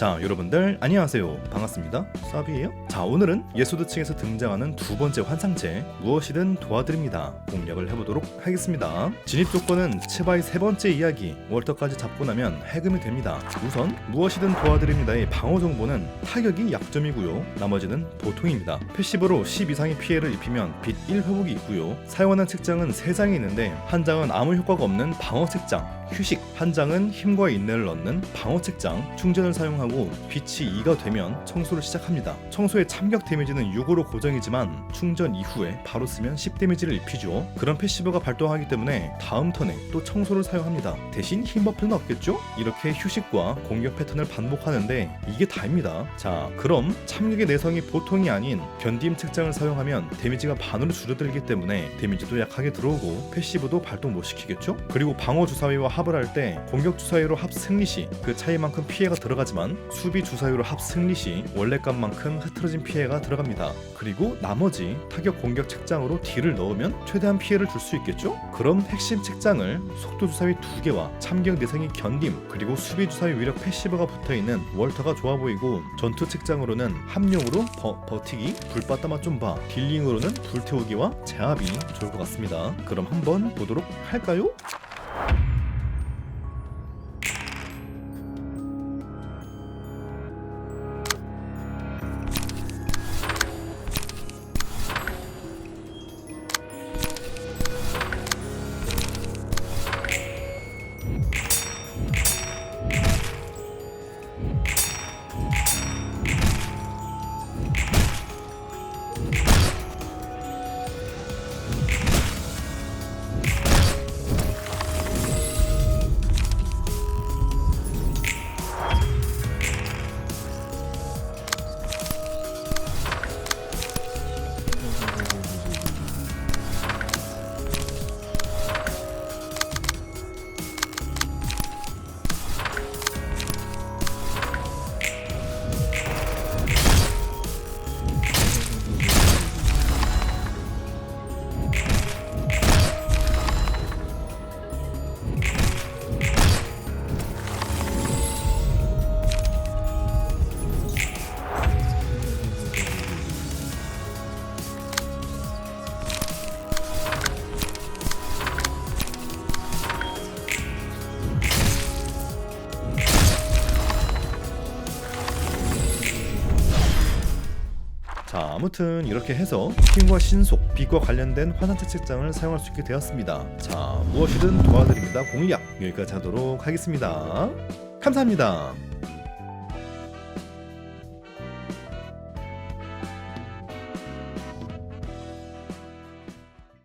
자 여러분들 안녕하세요. 반갑습니다. 사비예요? 자 오늘은 예수드층에서 등장하는 두 번째 환상체 무엇이든 도와드립니다. 공략을 해보도록 하겠습니다. 진입 조건은 치바의 세 번째 이야기. 월터까지 잡고 나면 해금이 됩니다. 우선 무엇이든 도와드립니다의 방어 정보는 타격이 약점이고요. 나머지는 보통입니다. 패시브로 10 이상의 피해를 입히면 빛 1 회복이 있고요. 사용하는 책장은 3장이 있는데 한 장은 아무 효과가 없는 방어 책장 휴식 한 장은 힘과 인내를 넣는 방어 책장. 충전을 사용하고 빛이 2가 되면 청소를 시작합니다. 청소의 참격 데미지는 6으로 고정이지만 충전 이후에 바로 쓰면 10 데미지를 입히죠. 그런 패시브가 발동하기 때문에 다음 턴에 또 청소를 사용합니다. 대신 힘 버프는 없겠죠? 이렇게 휴식과 공격 패턴을 반복하는데 이게 다입니다. 자 그럼 참격의 내성이 보통이 아닌 견딤 책장을 사용하면 데미지가 반으로 줄어들기 때문에 데미지도 약하게 들어오고 패시브도 발동 못 시키겠죠? 그리고 방어 주사위와 합을 할 때 공격 주사위로 합 승리 시 그 차이만큼 피해가 들어가지만 수비 주사위로 합 승리 시 원래 값만큼 흐트러진 피해가 들어갑니다. 그리고 나머지 타격 공격 책장으로 딜을 넣으면 최대한 피해를 줄 수 있겠죠? 그럼 핵심 책장을 속도 주사위 두 개와 참격 내성이 견딤 그리고 수비 주사위 위력 패시브가 붙어 있는 월터가 좋아 보이고 전투 책장으로는 합용으로 버, 버티기, 불바다만 좀 봐, 딜링으로는 불태우기와 제압이 좋을 것 같습니다. 그럼 한번 보도록 할까요? 자 아무튼 이렇게 해서 힘과 신속, 빛과 관련된 화산체 책장을 사용할 수 있게 되었습니다. 자 무엇이든 도와드립니다. 공략 여기까지 하도록 하겠습니다. 감사합니다.